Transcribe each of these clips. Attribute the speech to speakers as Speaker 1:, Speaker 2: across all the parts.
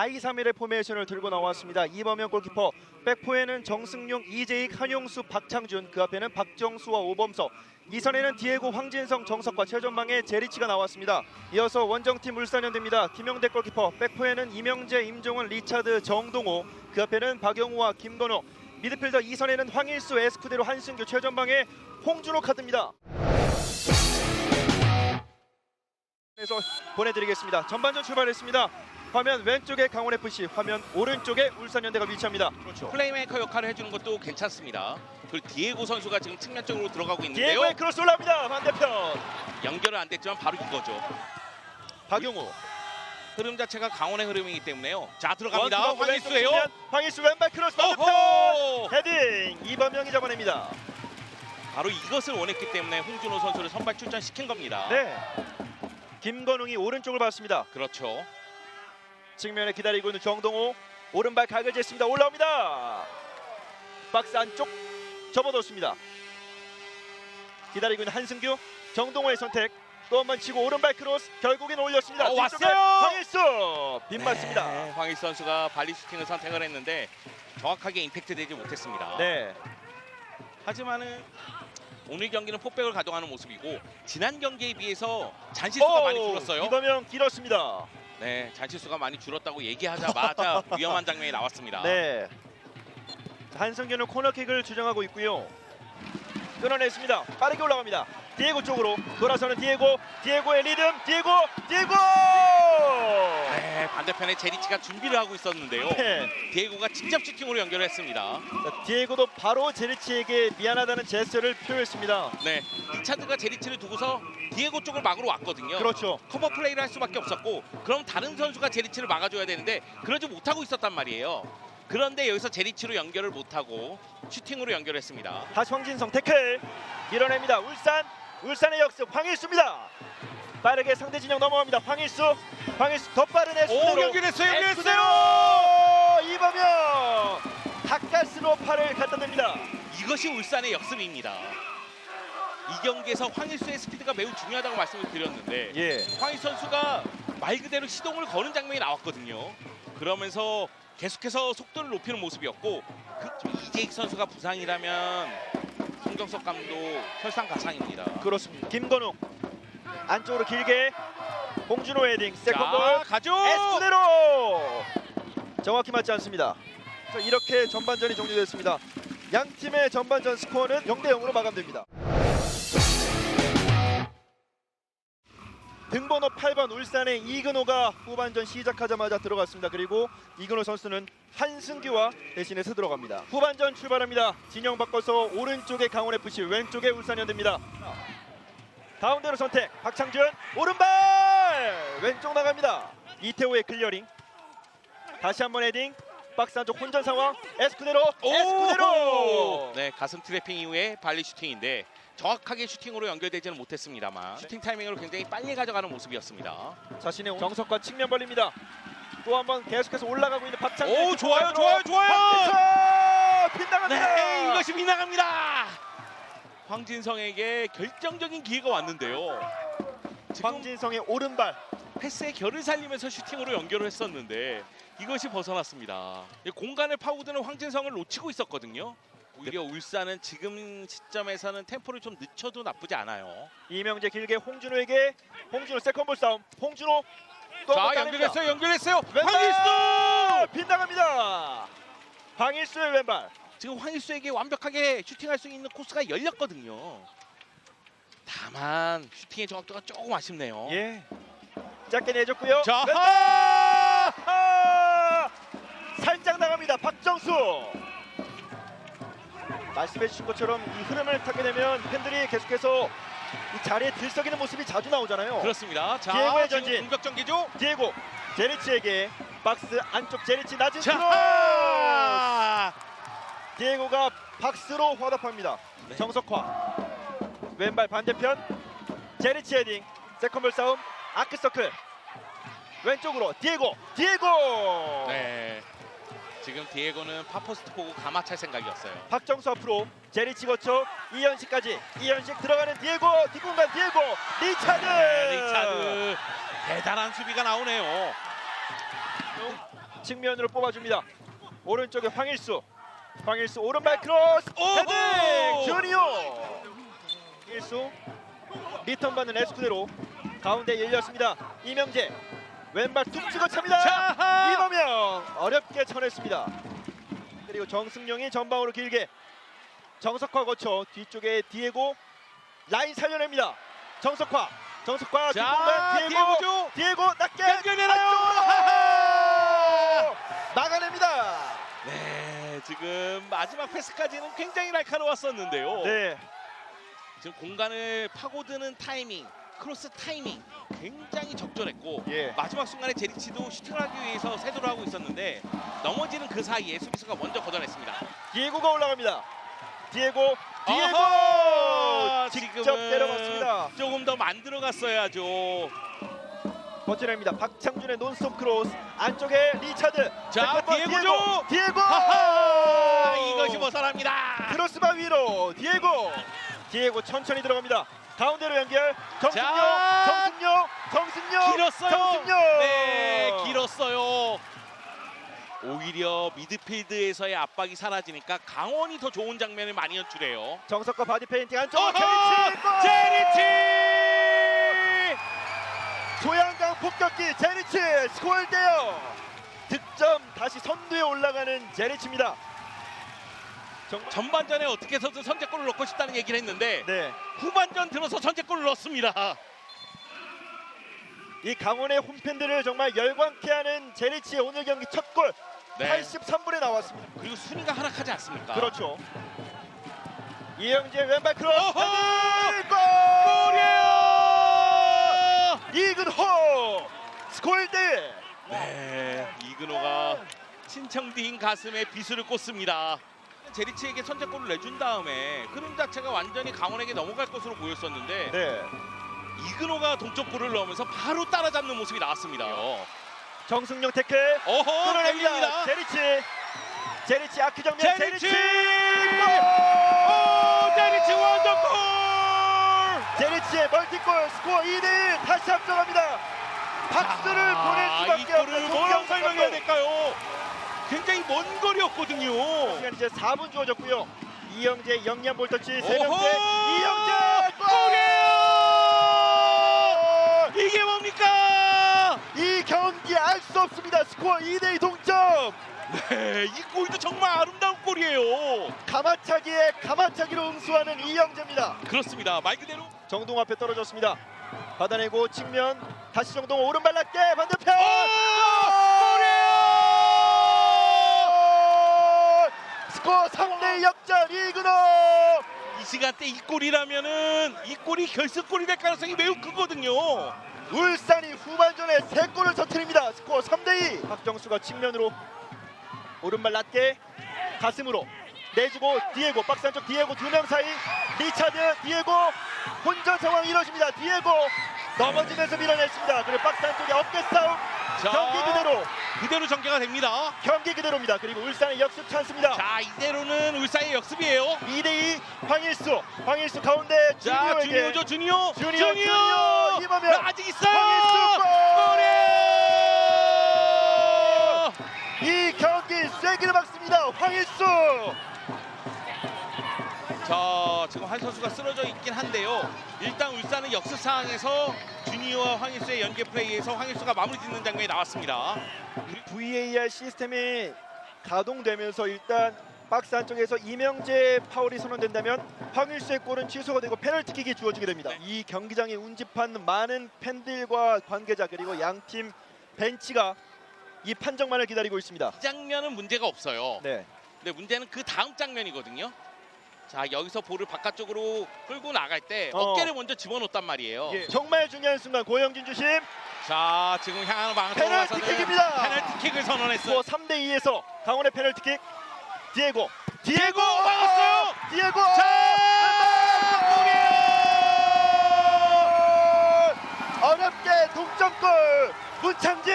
Speaker 1: 4-2-3-1의 포메이션을 들고 나왔습니다. 이범현 골키퍼, 백포에는 정승용, 이재익, 한용수, 박창준, 그 앞에는 박정수와 오범서, 이선에는 디에고, 황진성, 정석과 최전방에 제리치가 나왔습니다. 이어서 원정팀 울산현대입니다. 김영대 골키퍼, 백포에는 이명재, 임종원, 리차드, 정동호, 그 앞에는 박영우와 김건호, 미드필더 이선에는 황일수, 에스쿠데로, 한승규, 최전방에 홍준호 카드입니다. 에서 보내드리겠습니다. 전반전 출발했습니다. 화면 왼쪽에 강원 FC, 화면 오른쪽에 울산현대가 위치합니다. 그렇죠.
Speaker 2: 플레이메이커 역할을 해주는 것도 괜찮습니다. 그리고 디에고 선수가 지금 측면 쪽으로 들어가고 있는데요.
Speaker 1: 디에고의 크로스 올라옵니다. 반대편
Speaker 2: 연결은 안 됐지만 바로 이거죠.
Speaker 1: 박용우
Speaker 2: 흐름 자체가 강원의 흐름이기 때문에요. 자 들어갑니다.
Speaker 1: 원투 측면, 황희수 왼발 크로스 반대편! 헤딩 이범영이 잡아냅니다.
Speaker 2: 바로 이것을 원했기 때문에 홍준호 선수를 선발 출전시킨 겁니다.
Speaker 1: 네. 김건웅이 오른쪽을 봤습니다.
Speaker 2: 그렇죠.
Speaker 1: 측면에 기다리고 있는 정동호 오른발 각을 쟀습니다. 올라옵니다. 박스 안쪽 접어뒀습니다. 기다리고 있는 한승규 정동호의 선택 또 한 번 치고 오른발 크로스 결국엔 올렸습니다.
Speaker 2: 어, 왔어요!
Speaker 1: 황일수 빗맞습니다.
Speaker 2: 네, 황희수 선수가 발리 슈팅을 선택을 했는데 정확하게 임팩트 되지 못했습니다.
Speaker 1: 네.
Speaker 2: 하지만은 오늘 경기는 폭백을 가동하는 모습이고 지난 경기에 비해서 잔실수가 많이 줄었어요.
Speaker 1: 이범영 길었습니다.
Speaker 2: 네, 잔실수가 많이 줄었다고 얘기하자마자 위험한 장면이 나왔습니다.
Speaker 1: 네. 한승규는 코너킥을 주장하고 있고요. 끊어냈습니다. 빠르게 올라갑니다. 디에고 쪽으로 돌아서는 디에고, 디에고의 리듬, 디에고, 디에고!
Speaker 2: 네, 반대편에 제리치가 준비를 하고 있었는데요.
Speaker 1: 네.
Speaker 2: 디에고가 직접 슈팅으로 연결했습니다.
Speaker 1: 자, 디에고도 바로 제리치에게 미안하다는 제스처를 표했습니다.
Speaker 2: 네, 리차드가 제리치를 두고서 디에고 쪽을 막으러 왔거든요.
Speaker 1: 그렇죠.
Speaker 2: 커버 플레이를 할 수밖에 없었고 그럼 다른 선수가 제리치를 막아줘야 되는데 그러지 못하고 있었단 말이에요. 그런데 여기서 제리치로 연결을 못하고 슈팅으로 연결했습니다.
Speaker 1: 다시 황진성 태클 밀어냅니다. 울산, 울산의 역습 황일수입니다. 빠르게 상대 진영 넘어갑니다. 황일수, 황일수 더 빠른 에스쿠데로.
Speaker 2: 오, 연결했어요, 연결했어요!
Speaker 1: 이범영 가까스로 팔을 갖다 댑니다.
Speaker 2: 이것이 울산의 역습입니다. 이 경기에서 황일수의 스피드가 매우 중요하다고 말씀을 드렸는데
Speaker 1: 예.
Speaker 2: 황희 선수가 말 그대로 시동을 거는 장면이 나왔거든요. 그러면서 계속해서 속도를 높이는 모습이었고 그 이재익 선수가 부상이라면 송정석 감독 설상가상입니다.
Speaker 1: 그렇습니다. 김건웅 안쪽으로 길게 홍준호 헤딩
Speaker 2: 자
Speaker 1: 세컨볼
Speaker 2: 가죠.
Speaker 1: 에스쿠데로 정확히 맞지 않습니다. 자, 이렇게 전반전이 종료됐습니다. 양 팀의 전반전 스코어는 0대 0으로 마감됩니다. 등번호 8번 울산의 이근호가 후반전 시작하자마자 들어갔습니다. 그리고 이근호 선수는 한승규와 대신해서 들어갑니다. 후반전 출발합니다. 진영 바꿔서 오른쪽에 강원 FC, 왼쪽에 울산현대입니다. 가운데로 선택. 박창준 오른발 왼쪽 나갑니다. 이태호의 클리어링. 다시 한번 헤딩. 박스 안쪽 혼전 상황. 에스쿠데로. 에스쿠데로.
Speaker 2: 네 가슴 트래핑 이후에 발리 슈팅인데 정확하게 슈팅으로 연결되지는 못했습니다만 슈팅 타이밍을 굉장히 빨리 가져가는 모습이었습니다.
Speaker 1: 자신의 정석과 측면 벌립니다. 또 한 번 계속해서 올라가고 있는 박창준.
Speaker 2: 오 좋아요 좋아요 좋아요.
Speaker 1: 빗나갑니다.
Speaker 2: 네 이것이 빗나갑니다. 황진성에게 결정적인 기회가 왔는데요. 지금
Speaker 1: 황진성의 오른발.
Speaker 2: 패스의 결을 살리면서 슈팅으로 연결을 했었는데 이것이 벗어났습니다. 이 공간을 파고드는 황진성을 놓치고 있었거든요. 오히려 울산은 지금 시점에서는 템포를 좀 늦춰도 나쁘지 않아요.
Speaker 1: 이명재 길게 홍준호에게 홍준호 세컨볼 싸움. 홍준호 또
Speaker 2: 자
Speaker 1: 한번 따냅니다.
Speaker 2: 연결했어요 연결했어요
Speaker 1: 왼발
Speaker 2: 황일수
Speaker 1: 빗나갑니다. 황일수의 왼발.
Speaker 2: 지금 황일수에게 완벽하게 슈팅할 수 있는 코스가 열렸거든요. 다만 슈팅의 정확도가 조금 아쉽네요.
Speaker 1: 예. 짧게 내줬고요.
Speaker 2: 자,
Speaker 1: 왼발! 아! 살짝 나갑니다. 박정수. 말씀해 주신 것처럼 이 흐름을 타게 되면 팬들이 계속해서 이 자리에 들썩이는 모습이 자주 나오잖아요.
Speaker 2: 그렇습니다. 자
Speaker 1: 디에고의 전진.
Speaker 2: 공격 전개죠.
Speaker 1: 디에고 제리치에게 박스 안쪽 제리치 낮은.
Speaker 2: 자
Speaker 1: 디에고가 박스로 화답합니다.
Speaker 2: 네.
Speaker 1: 정석화 왼발 반대편 제리치 헤딩 세컨볼 싸움 아크서클 왼쪽으로 디에고 디에고
Speaker 2: 네. 지금 디에고는 파포스트 보고 가마찰 생각이었어요.
Speaker 1: 박정수 앞으로 제리치 거쳐 이현식까지 이현식 들어가는 디에고 뒷공간 디에고 리차드
Speaker 2: 네, 리차드 대단한 수비가 나오네요.
Speaker 1: 측면으로 뽑아줍니다. 오른쪽에 황일수. 황일수 오른발 크로스. 헤딩 주니어. 황일수 리턴 받는 에스쿠데로 가운데 열렸습니다. 이명재 왼발 툭 치고 찹니다.
Speaker 2: 자,
Speaker 1: 이범영 어렵게 쳐냈습니다. 그리고 정승용이 전방으로 길게 정석화 거쳐 뒤쪽에 디에고 라인 살려냅니다. 정석화 정석화
Speaker 2: 자,
Speaker 1: 뒷공간 디에고
Speaker 2: 디에고죠.
Speaker 1: 디에고 낮게
Speaker 2: 연결되나요?
Speaker 1: 막아냅니다.
Speaker 2: 네, 지금 마지막 패스까지는 굉장히 날카로웠었는데요.
Speaker 1: 네,
Speaker 2: 지금 공간을 파고드는 타이밍, 크로스 타이밍 굉장히 적절했고
Speaker 1: 예.
Speaker 2: 마지막 순간에 제리치도 슈팅을 하기 위해서 세도를 하고 있었는데 넘어지는 그 사이에 수비수가 먼저 걷어냈습니다.
Speaker 1: 디에고가 올라갑니다. 디에고 디에고
Speaker 2: 어허!
Speaker 1: 직접
Speaker 2: 지금은
Speaker 1: 때려봤습니다.
Speaker 2: 조금 더 만들어 갔어야죠.
Speaker 1: 버텨냅니다. 박창준의 논스톱 크로스 안쪽에 리차드
Speaker 2: 자, 디에고죠.
Speaker 1: 디에고 디에고
Speaker 2: 하하! 이것이 모자랍니다.
Speaker 1: 크로스바 위로 디에고 디에고 천천히 들어갑니다. 가운데로 연결 정승용
Speaker 2: 자.
Speaker 1: 정승용 정승용
Speaker 2: 길었어요.
Speaker 1: 정승용
Speaker 2: 네, 길었어요. 오히려 미드필드에서의 압박이 사라지니까 강원이 더 좋은 장면을 많이 연출해요.
Speaker 1: 정석과 바디 페인팅 안쪽! 제리치 골!
Speaker 2: 제리치!
Speaker 1: 조양강 폭격기 제리치 스코어대요 득점 다시 선두에 올라가는 제리치입니다. 정...
Speaker 2: 전반전에 어떻게 해서든 선제골을 넣고 싶다는 얘기를 했는데
Speaker 1: 네,
Speaker 2: 후반전 들어서 선제골을 넣습니다.
Speaker 1: 이 강원의 홈팬들을 정말 열광케 하는 제리치의 오늘 경기 첫골
Speaker 2: 네.
Speaker 1: 83분에 나왔습니다.
Speaker 2: 그리고 순위가 하락하지 않습니까?
Speaker 1: 그렇죠. 이영재 왼발 크로스!
Speaker 2: 골이에요!
Speaker 1: 스코일대
Speaker 2: 네, 이근호가 신청디인 가슴에 비수를 꽂습니다. 제리치에게 선제골을 내준 다음에 흐름 자체가 완전히 강원에게 넘어갈 것으로 보였었는데
Speaker 1: 네.
Speaker 2: 이근호가 동점골을 넣으면서 바로 따라잡는 모습이 나왔습니다.
Speaker 1: 정승용 태클
Speaker 2: 어허,
Speaker 1: 끌어냅니다.
Speaker 2: 끌립니다.
Speaker 1: 제리치 제리치 아크 정면
Speaker 2: 제리치!
Speaker 1: 제리치
Speaker 2: 오, 제리치 원더골!
Speaker 1: 제리치의 멀티골 스코어 2대1 다시 앞서갑니다. 박수를
Speaker 2: 아,
Speaker 1: 보낼
Speaker 2: 이
Speaker 1: 수밖에
Speaker 2: 골을
Speaker 1: 없는 송경
Speaker 2: 설명해야. 될까요? 굉장히 먼 거리였거든요.
Speaker 1: 시간 이제 4분 주어졌고요. 이영재 영리한 볼터치 세
Speaker 2: 오호!
Speaker 1: 명째 이영재 골!
Speaker 2: 골이에요! 이게 뭡니까?
Speaker 1: 이 경기 알 수 없습니다. 스코어 2대2 동점.
Speaker 2: 네, 이 골도 정말 아름다운 골이에요.
Speaker 1: 가마차기에 가마차기로 응수하는 이영재입니다.
Speaker 2: 그렇습니다. 말 그대로
Speaker 1: 정동 앞에 떨어졌습니다. 받아내고 측면 다시 정동 오른발 낮게 반대편. 골! 스코어 3대2 역전 이근호.
Speaker 2: 이 시간대 이 골이라면은 이 골이 결승골이 될 가능성이 매우 크거든요.
Speaker 1: 울산이 후반전에 세 골을 터뜨립니다. 스코어 3대2. 박정수가 측면으로 오른발 낮게 가슴으로 내주고 디에고 박스 안쪽 디에고 두 명 사이 리차드 디에고 혼전 상황 이뤄집니다. 디에고 넘어지면서 밀어냈습니다. 그리고 박스 안쪽에 어깨 싸움
Speaker 2: 자,
Speaker 1: 경기 그대로
Speaker 2: 그대로 전개가 됩니다.
Speaker 1: 경기 그대로입니다. 그리고 울산의 역습 찬스입니다.
Speaker 2: 자, 이대로는 울산의 역습이에요.
Speaker 1: 2대2 황일수 황일수 가운데
Speaker 2: 자,
Speaker 1: 주니어에게
Speaker 2: 주니오죠, 주니오.
Speaker 1: 주니오, 주니오. 이범현.
Speaker 2: 아직 있어요.
Speaker 1: 황일수 골!
Speaker 2: 골이에요.
Speaker 1: 이 경기 쐐기를 박습니다. 황일수
Speaker 2: 자, 지금 한 선수가 쓰러져 있긴 한데요. 일단 울산은 역습 상황에서 주니오와 황일수의 연계 플레이에서 황일수가 마무리 짓는 장면이 나왔습니다.
Speaker 1: VAR 시스템이 가동되면서 일단 박스 안쪽에서 이명재 파울이 선언된다면 황일수의 골은 취소가 되고 페널티킥이 주어지게 됩니다.
Speaker 2: 네.
Speaker 1: 이 경기장에 운집한 많은 팬들과 관계자 그리고 양팀 벤치가 이 판정만을 기다리고 있습니다.
Speaker 2: 이 장면은 문제가 없어요.
Speaker 1: 네.
Speaker 2: 근데 문제는 그 다음 장면이거든요. 자, 여기서 볼을 바깥쪽으로 끌고 나갈 때
Speaker 1: 어.
Speaker 2: 어. 깨를 먼저 집어넣었단 말이에요.
Speaker 1: 예, 정말 중요한 순간 고영진 주심
Speaker 2: 자, 지금 향하는 방향으로
Speaker 1: 페널티킥입니다.
Speaker 2: 페널티킥을 선언했어요.
Speaker 1: 스코어 3대 2에서 강원의 페널티킥 디에고 디에고
Speaker 2: 막았어요.
Speaker 1: 디에고 어렵게 동점골 문창진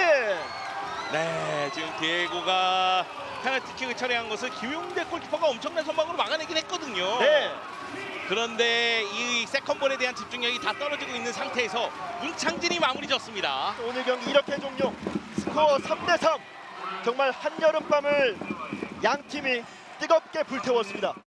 Speaker 2: 네, 지금 디에고가 페널티킥을 처리한 것을 김용대 골키퍼가 엄청난 선방으로 막아내긴 했거든요.
Speaker 1: 네
Speaker 2: 그런데 이 세컨볼에 대한 집중력이 다 떨어지고 있는 상태에서 문창진이 마무리 졌습니다.
Speaker 1: 오늘 경기 이렇게 종료 스코어 3대 3 정말 한여름 밤을 양 팀이 뜨겁게 불태웠습니다.